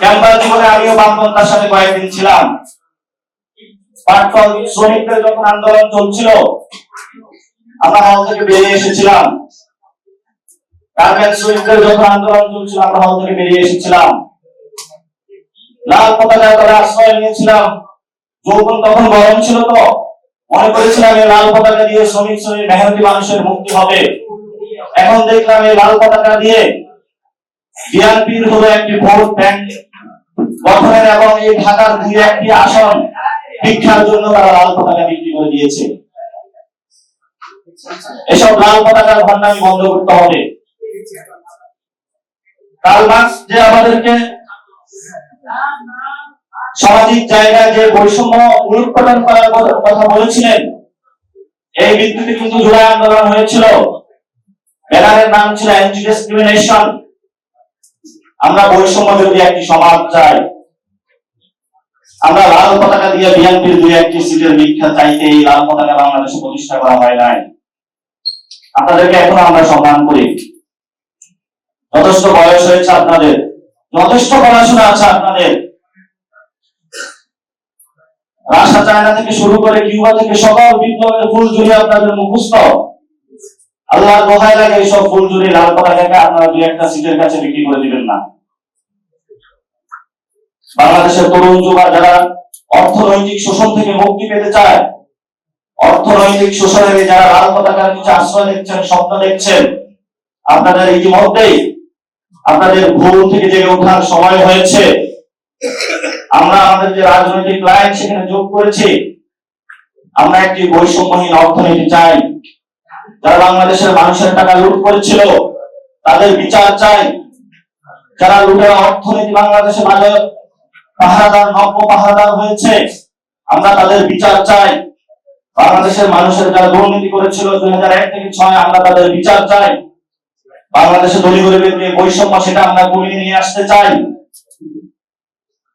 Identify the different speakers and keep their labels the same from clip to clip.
Speaker 1: Campus জীবনে আমিও বামপন্থার সাথে কয়েকদিন ছিলাম। শ্রমিকদের যখন আন্দোলন চলছিল, আমরা হল থেকে বেরিয়ে এসেছিলাম। শ্রমিকদের যখন আন্দোলন চলছিল, আমরা হল থেকে বেরিয়ে এসেছিলাম। লাল পতাকা তলে আশ্রয় নিয়েছিলাম। যৌবন তখন গরম ছিল তো। মনে করেছিলাম এই লাল পতাকা দিয়ে শ্রমিক শ্রমিক মেহনতি মানুষের মুক্তি হবে। এখন দেখলাম এই লাল পতাকা দিয়ে বিএনপির হলো একটি ব্যাংক। গঠনের এবং এই ঢাকার দুই একটি আসন জন্য তারা লাল পতাকা বিক্রি করে দিয়েছে। এসব লাল পতাকার বন্ধ করতে হবে। মার্কস যে আমাদেরকে সামাজিক জায়গায় যে বৈষম্য উৎপাদন করার কথা- বলেছিলেন, এই ভিত্তিতে কিন্তু জুলাই আন্দোলন হয়েছিল। ব্যানারের নাম ছিল অ্যান্টি ডিসক্রিমিনেশন আমরা বৈষম্য বিরোধী একটি সমাজ চাই। আমরা লাল পতাকা দিয়ে বিএনপির দুই একটি সিটের ভিক্ষা চাইতে এই লাল পতাকা বাংলাদেশে প্রতিষ্ঠা করা হয় নাই। আপনাদেরকে এখন আমরা সম্মান করি। যথেষ্ট বয়স হয়েছে আপনাদের। যথেষ্ট পড়াশোনা আছে আপনাদের। রাশা চায়না থেকে শুরু করে কিউবা থেকে সকল বিপ্লবের ফুল জুড়ে আপনাদের মুখস্থ। আল্লাহর দোহাই লাগে এইসব ফুল জুড়ে লাল পতাকাকে আপনারা দুই একটা সিটের কাছে বিক্রি করে দিবেন না। বাংলাদেশের তরুণ যুবা যারা অর্থনৈতিক শোষণ থেকে মুক্তি পেতে চায়, অর্থনৈতিক শোষণের যারা লাল পতাকার নিচে আশ্রয় দেখছেন স্বপ্ন দেখছেন, আপনাদের ইতিমধ্যেই আপনাদের ভুল থেকে জেগে ওঠার সময় হয়েছে। আমরা আমাদের যে রাজনৈতিক লাইন সেখানে যোগ করেছি, আমরা একটি বৈষম্যহীন অর্থনীতি চাই। যারা বাংলাদেশের মানুষের টাকা লুট করেছিল, তাদের বিচার চাই। যারা লুটের অর্থনীতি বাংলাদেশে বাজার পাহারাদার নব্য পাহারাদার হয়েছে, আমরা তাদের বিচার চাই। বাংলাদেশের মানুষের যারা দুর্নীতি করেছিল দুই হাজার এক থেকে ছয়, আমরা তাদের বিচার চাই। বাংলাদেশে দলীয় গরিবের যে বৈষম্য, সেটা আমরা কমিয়ে নিয়ে আসতে চাই।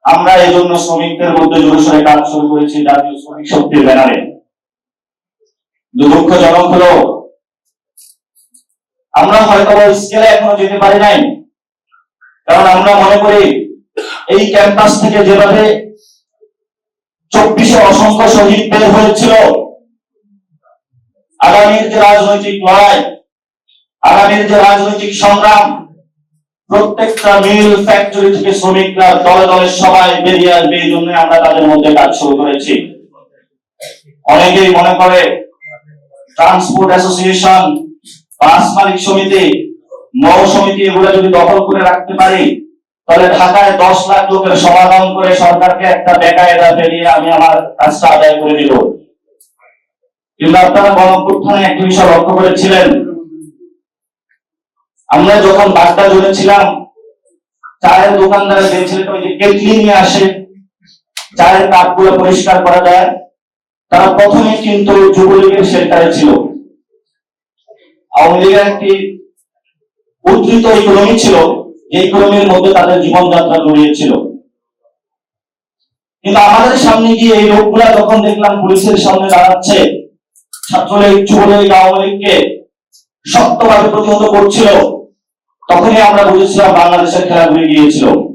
Speaker 1: আমরা এই জন্য শ্রমিকদের মধ্যে জোরে সোরে কাজ শুরু করেছি জাতীয় শ্রমিক শক্তির ব্যানারে। দুঃখজনক হলো আমরা হয়তো স্কেলে এখনও যেতে পারি নাই। কারণ আমরা মনে করি এই ক্যাম্পাস থেকে যেভাবে চব্বিশে অসংখ্য শহীদ বের হয়েছিল, আগামীর যে রাজনৈতিক লড়াই, আগামীর যে রাজনৈতিক সংগ্রাম, প্রত্যেকটা মিল ফ্যাক্টরি থেকে শ্রমিকরা দলে দলে সবাই বেরিয়ে আসবে, এই জন্য আমরা তাদের মধ্যে কাজ শুরু করেছি। অনেকেই মনে করে ট্রান্সপোর্ট অ্যাসোসিয়েশন মালিক সমিতি, নৌ সমিতি এগুলো যদি দখল করে রাখতে পারি, তাহলে ঢাকায় দশ লাখ লোকের সমাধান করে সরকারকে একটা বেকায়দা ফেলিয়ে আমি আমার কাজটা আদায় করে দিব কিন্তু আপনারা গণপুত্থানে একটি বিষয় লক্ষ্য করেছিলেন। আমরা যখন বার্তা জুড়েছিলাম, চায়ের দোকানদার যে ছেলেটা ওই যে কেটলি নিয়ে আসে, চায়ের কাপগুলো পরিষ্কার করা যায়, তারা প্রথমে কিন্তু যুবলীগের শেল্টারে ছিল। আওয়ামী লীগের একটি উদ্ধৃত ইকোনমি ছিল যে ইকোনমির মধ্যে তাদের জীবনযাত্রা জড়িয়েছিল। কিন্তু আমাদের সামনে গিয়ে এই লোকগুলা যখন দেখলাম পুলিশের সামনে দাঁড়াচ্ছে, ছাত্রলীগ, যুবলীগ, আওয়ামী লীগকে শক্তভাবে প্রতিহত করছিল, তখনই আমরা বুঝেছিলাম বাংলাদেশের খেলা ঘুরে গিয়েছিল।